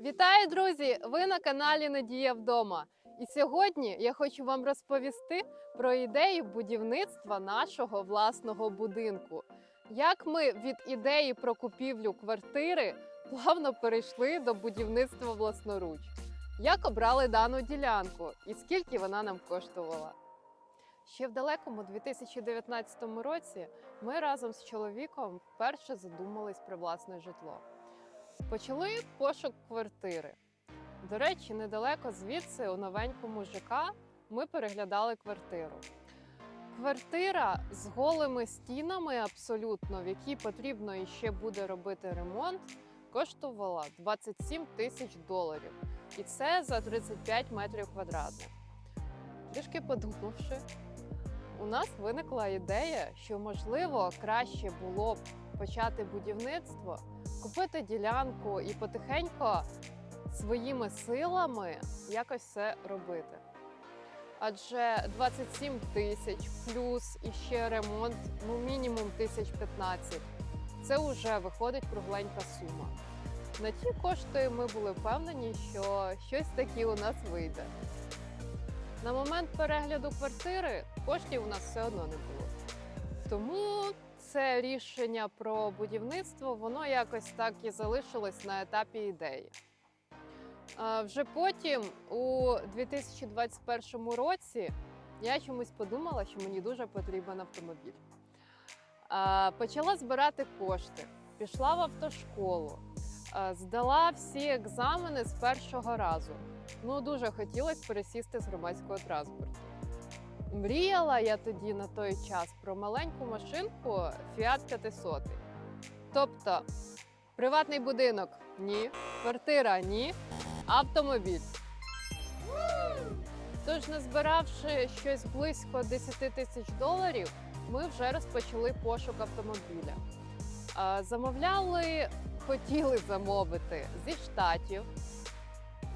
Вітаю, друзі! Ви на каналі Надія вдома. І сьогодні я хочу вам розповісти про ідею будівництва нашого власного будинку. Як ми від ідеї про купівлю квартири плавно перейшли до будівництва власноруч. Як обрали дану ділянку і скільки вона нам коштувала? Ще в далекому 2019 році ми разом з чоловіком вперше задумались про власне житло. Почали пошук квартири. До речі, недалеко звідси, у новенькому ЖК, ми переглядали квартиру. Квартира з голими стінами, абсолютно, в якій потрібно іще буде робити ремонт, коштувала 27 тисяч доларів. І це за 35 метрів квадратних. Трішки подумавши, у нас виникла ідея, що можливо краще було б почати будівництво купити ділянку і потихеньку своїми силами якось це робити. Адже 27 тисяч плюс і ще ремонт, ну мінімум тисяч 15. Це вже виходить кругленька сума. На ті кошти ми були впевнені, що щось таке у нас вийде. На момент перегляду квартири коштів у нас все одно не було. Тому це рішення про будівництво, воно якось так і залишилось на етапі ідеї. Вже потім, у 2021 році, я чомусь подумала, що мені дуже потрібен автомобіль. Почала збирати кошти, пішла в автошколу, здала всі екзамени з першого разу. Ну, дуже хотілося пересісти з громадського транспорту. Мріяла я тоді на той час про маленьку машинку Fiat 500. Тобто, приватний будинок ні, квартира ні, автомобіль. Тож, назбиравши щось близько 10 тисяч доларів, ми вже розпочали пошук автомобіля. Замовляли, хотіли замовити зі штатів,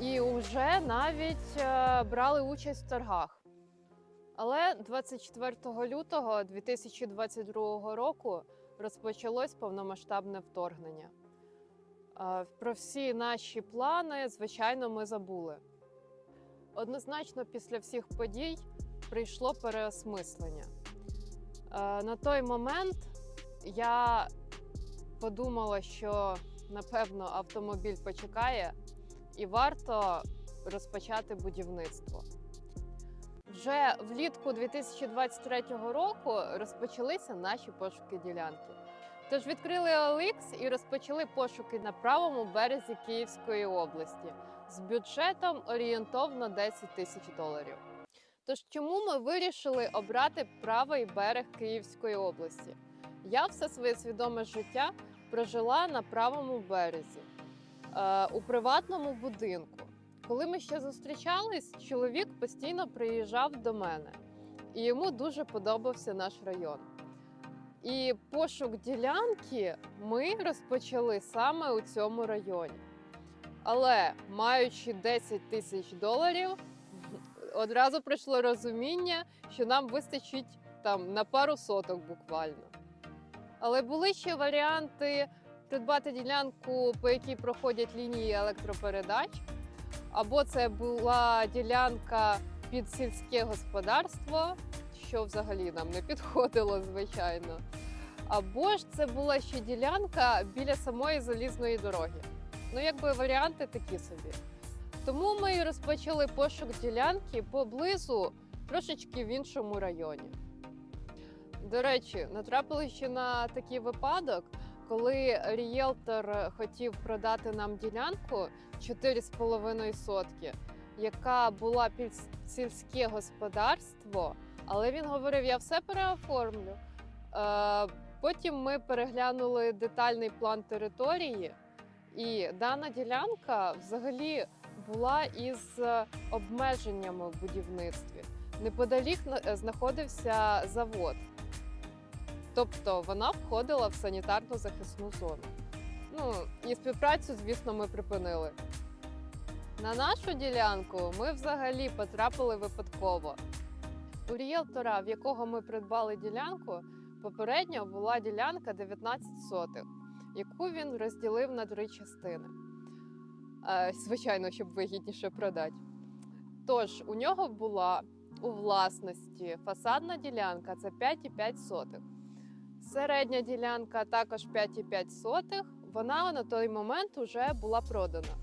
і вже навіть е, брали участь в торгах. Але 24 лютого 2022 року розпочалось повномасштабне вторгнення. Про всі наші плани, звичайно, ми забули. Однозначно, після всіх подій прийшло переосмислення. На той момент я подумала, що напевно автомобіль почекає і варто розпочати будівництво. Вже влітку 2023 року розпочалися наші пошуки ділянки. Тож відкрили OLX і розпочали пошуки на правому березі Київської області з бюджетом орієнтовно 10 тисяч доларів. Тож чому ми вирішили обрати правий берег Київської області? Я все своє свідоме життя прожила на правому березі е, у приватному будинку. Коли ми ще зустрічались, чоловік постійно приїжджав до мене, і йому дуже подобався наш район. І пошук ділянки ми розпочали саме у цьому районі. Але маючи 10 тисяч доларів, одразу прийшло розуміння, що нам вистачить там на пару соток буквально. Але були ще варіанти придбати ділянку, по якій проходять лінії електропередач, або це була ділянка під сільське господарство, що взагалі нам не підходило, звичайно. Або ж це була ще ділянка біля самої залізної дороги. Ну, якби варіанти такі собі. Тому ми розпочали пошук ділянки поблизу, трошечки в іншому районі. До речі, натрапили ще на такий випадок, коли рієлтор хотів продати нам ділянку 4,5 сотки, яка була під сільське господарство, але він говорив: я все переоформлю. Е, Потім ми переглянули детальний план території, і дана ділянка взагалі була із обмеженнями в будівництві. Неподалік знаходився завод. Тобто вона входила в санітарну захисну зону. Ну і співпрацю, звісно, ми припинили. На нашу ділянку ми взагалі потрапили випадково. У ріелтора, в якого ми придбали ділянку, попередньо була ділянка 19 сотих, яку він розділив на три частини. е, звичайно, щоб вигідніше продати. Тож у нього була у власності фасадна ділянка це 5,5 сотих. Середня ділянка також 5,5 сотих. Вона на той момент вже була продана.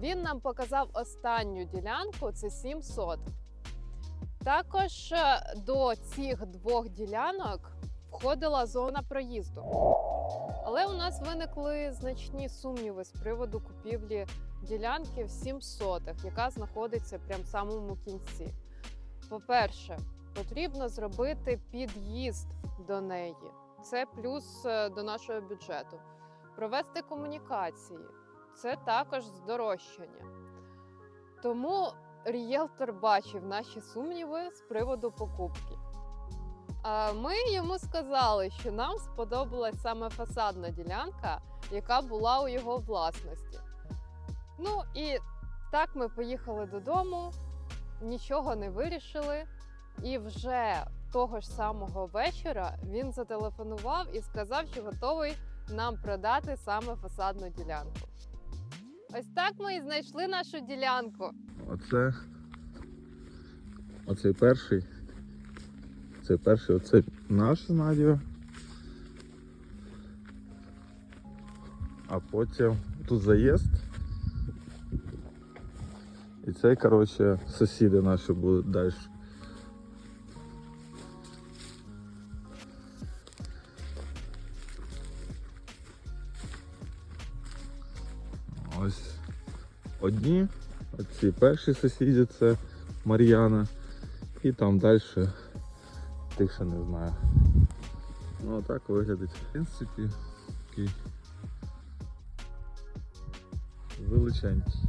Він нам показав останню ділянку це 7 сотих. Також е, до цих двох ділянок входила зона проїзду. Але у нас виникли значні сумніви з приводу купівлі ділянки в 7 сотих, яка знаходиться прямо в самому кінці. По-перше, потрібно зробити під'їзд до неї. Це плюс е, до нашого бюджету. Провести комунікації це також здорожчання. Тому рієлтор бачив наші сумніви з приводу покупки. Ми йому сказали, що нам сподобалась саме фасадна ділянка, яка була у його власності. Ну і так ми поїхали додому, нічого не вирішили. І вже того ж самого вечора він зателефонував і сказав, що готовий нам продати саме фасадну ділянку. Ось так ми і знайшли нашу ділянку. Оце. Оцей перший. Цей перший, оце наш з Надією. А потім тут заїзд. І це, коротше, сусіди наші будуть далі. Одні, оці перші сусіди це Мар'яна. І там далі тих ще не знаю. Ну так виглядить. В принципі, такий величенький.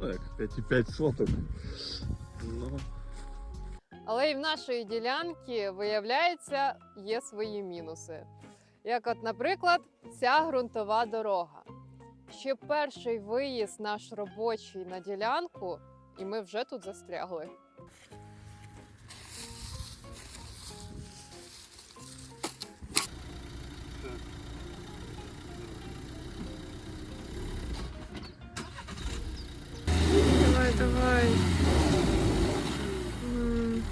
Ну як 5,5 соток. Ну, Але і в нашої ділянки, виявляється, є свої мінуси. Як, от, наприклад, ця ґрунтова дорога. Ще перший виїзд наш робочий на ділянку, і ми вже тут застрягли. Давай, давай. М.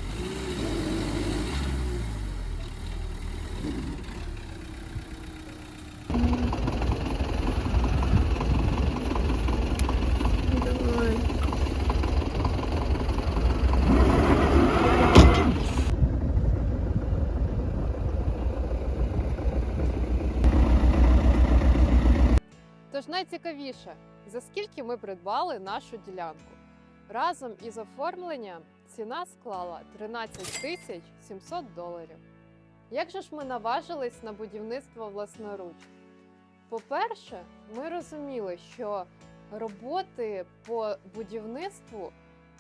Давай. Тож найцікавіше, за скільки ми придбали нашу ділянку. Разом із оформленням ціна склала 13 тисяч 700 доларів. Як же ж ми наважились на будівництво власноруч? По-перше, ми розуміли, що роботи по будівництву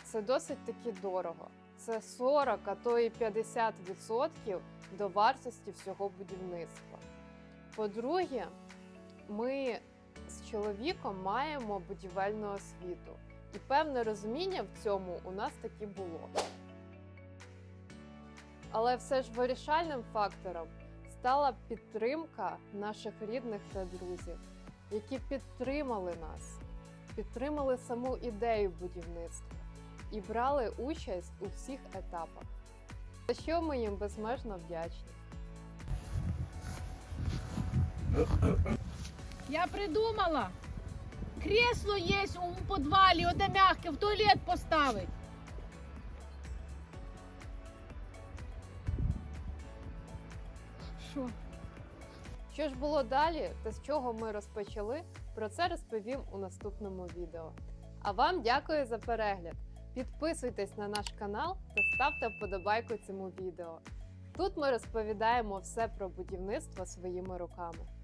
це досить таки дорого. Це 40, а то і 50% до вартості всього будівництва. По-друге, ми чоловіком маємо будівельну освіту, і певне розуміння в цьому у нас таки було. Але все ж вирішальним фактором стала підтримка наших рідних та друзів, які підтримали нас, підтримали саму ідею будівництва і брали участь у всіх етапах. За що ми їм безмежно вдячні. Я придумала. Кресло є у подвалі, оде м'яке, в туалет поставить. Що? Що ж було далі та з чого ми розпочали, про це розповім у наступному відео. А вам дякую за перегляд. Підписуйтесь на наш канал та ставте вподобайку цьому відео. Тут ми розповідаємо все про будівництво своїми руками.